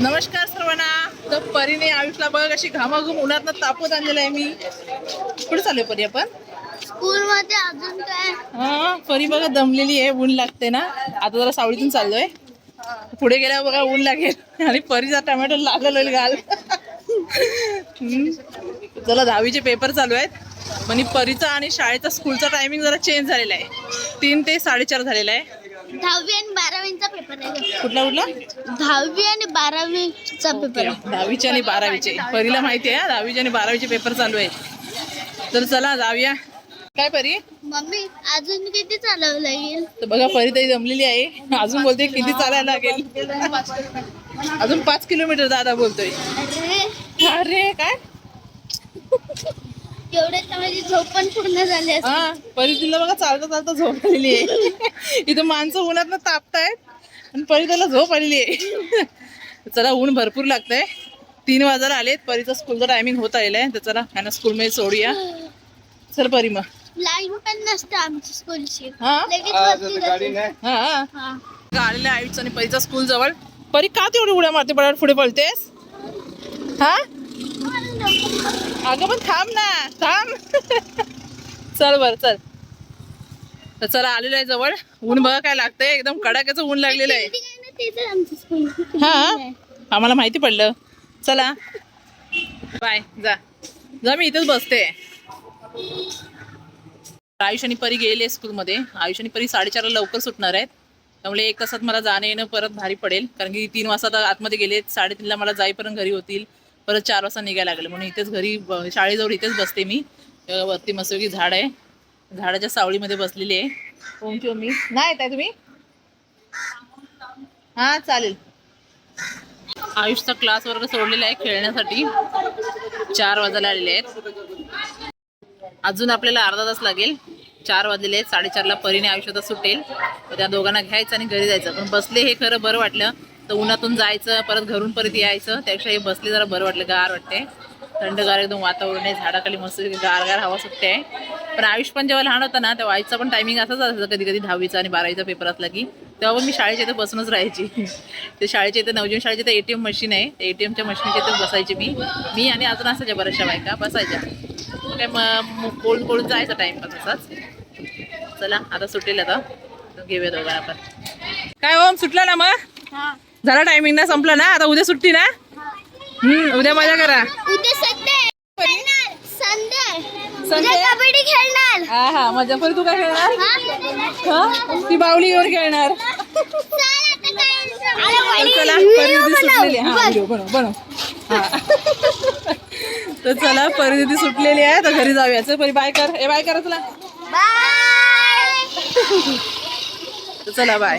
नमस्कार सर्वांना. तर परीने आयुषला बघ अशी घामाघूम उन्हात तापत आणलेलं आहे मी. कुठे चालू परी आपण? स्कूल मध्ये अजून काय? हा परी बघा दमलेली आहे ऊन लागते ना. आता जरा सावळीतून चाललोय. पुढे गेल्यावर बघा ऊन लागेल. आणि परीचा टमॅटो लागल होईल घाल. चला दहावीचे पेपर चालू आहेत. म्हणजे परीचा आणि शाळेचा स्कूलचा टायमिंग जरा चेंज झालेला आहे. तीन ते साडेचार झालेला आहे. दहावी आणि बारावीचा पेपर आहे. कुठला कुठला? दहावी आणि बारावीचा पेपर आहे. दहावीचे आणि बारावीचे. परीला माहिती आहे दहावीचे आणि बारावीचे पेपर चालू आहेत तर चला जाऊया. काय परी? मम्मी अजून किती चालवलं लागेल तर बघा परी तरी जमलेली आहे. अजून बोलते किती चालायला लागेल? अजून पाच किलोमीटर दादा बोलतोय. अरे काय? एवढे तर माझी झोप पण पूर्ण झाली असते. हा परी तिला बघा चालता चालता झोप आलेली आहे. इथं माणसं उन्हात तापतायत आणि परी त्याला झोप आलेली आहे. चला ऊन भरपूर लागतंय. तीन वाजायला आलेत. परीचा स्कूलचा टायमिंग होत आलेला आहे. तर चला ह्यांना स्कूलमध्ये सोडूया. चल परी मग. लाईन पण नसते आमची स्कूलची हा? लगेच वरती जाते. हा हा. हा. आलेल्या आणि परीचा स्कूल जवळ. परी का तेवढी उड्या मारते पडाट पुढे पळतेस? हा? अगं पण थांब ना थांब. चल बर चल. तर चला आलेलं आहे जवळ. ऊन बघा काय लागतंय. एकदम कडाक्याचं ऊन लागलेलं आहे. हा आम्हाला माहिती पडलं. चला. बाय जा. जा मी इथेच बसते. आयुष आणि परी गेले स्कूलमध्ये. आयुष आणि परी साडेचारला लवकर सुटणार आहेत. त्यामुळे एक तासात मला जाणं येणं परत भारी पडेल. कारण की तीन वाजता आतमध्ये गेले साडेतीनला मला जाईपर्यंत घरी होतील. परत चार वाजता निघायला लागले. म्हणून इथेच घरी शाळेजवळ इथेच बसते मी. वरती मस्तपैकी झाड आहे. झाडाच्या सावळीमध्ये बसलेली आहे. ओमची ओमी नाही येत आहे तुम्ही? हां चालेल. आयुषचा क्लास वर्ग सोडलेला आहे खेळण्यासाठी. चार वाजायला आलेले आहेत. अजून आपल्याला अर्धा तास लागेल. चार वाजलेले आहेत. साडेचारला परीने आयुष्यात सुटेल. त्या दोघांना घ्यायचं आणि घरी जायचं. पण बसले हे खरं बरं वाटलं. तर उन्हातून जायचं परत घरून परत यायचं. त्यापेक्षा हे बसले जरा बरं वाटलं गार वाटते थंडगार एकदम वातावरण आहे झाडाखाली मस्त गारगार हवा सुटते. आहे पण आयुष पण जेव्हा लहान होता ना तेव्हा आईचा पण टायमिंग असाच असायचा कधी कधी दहावीचा आणि बारावीचा पेपर असला की. तेव्हा पण मी शाळेच्या इथे बसूनच राहायची. ते शाळेच्या इथे नवजीवन शाळेच्या इथे एम मशीन आहे. ए टी एमच्या मशीनच्या इथे बसायची मी. मी आणि अजून असायच्या बऱ्याचशा बायका बसायच्या. काय मग कोल्ड कोल्ड जायचा टाईमपास असाच. चला आता सुटेल आता. घेऊया दोघांना आपण काय ओम सुटला ना मग? हां. झाला टायमिंग ना संपला ना? आता उद्या सुट्टी ना? हम्म उद्या मजा करा. उद्या संडे. खेळणार. संडे. Sunday? उद्या कबड्डी खेळणार. हा हा. मजा पण तू काय खेळणार? हा? ती बावली घेऊन खेळणार. चल परिस्थिती सुटलेली. आहे. हा. व्हिडिओ बनव बनव. हा. तर चला परिस्थिती सुटलेली आहे. तर घरी जाऊया. चल परी बाय कर. ए बाय करा तुला चला बाय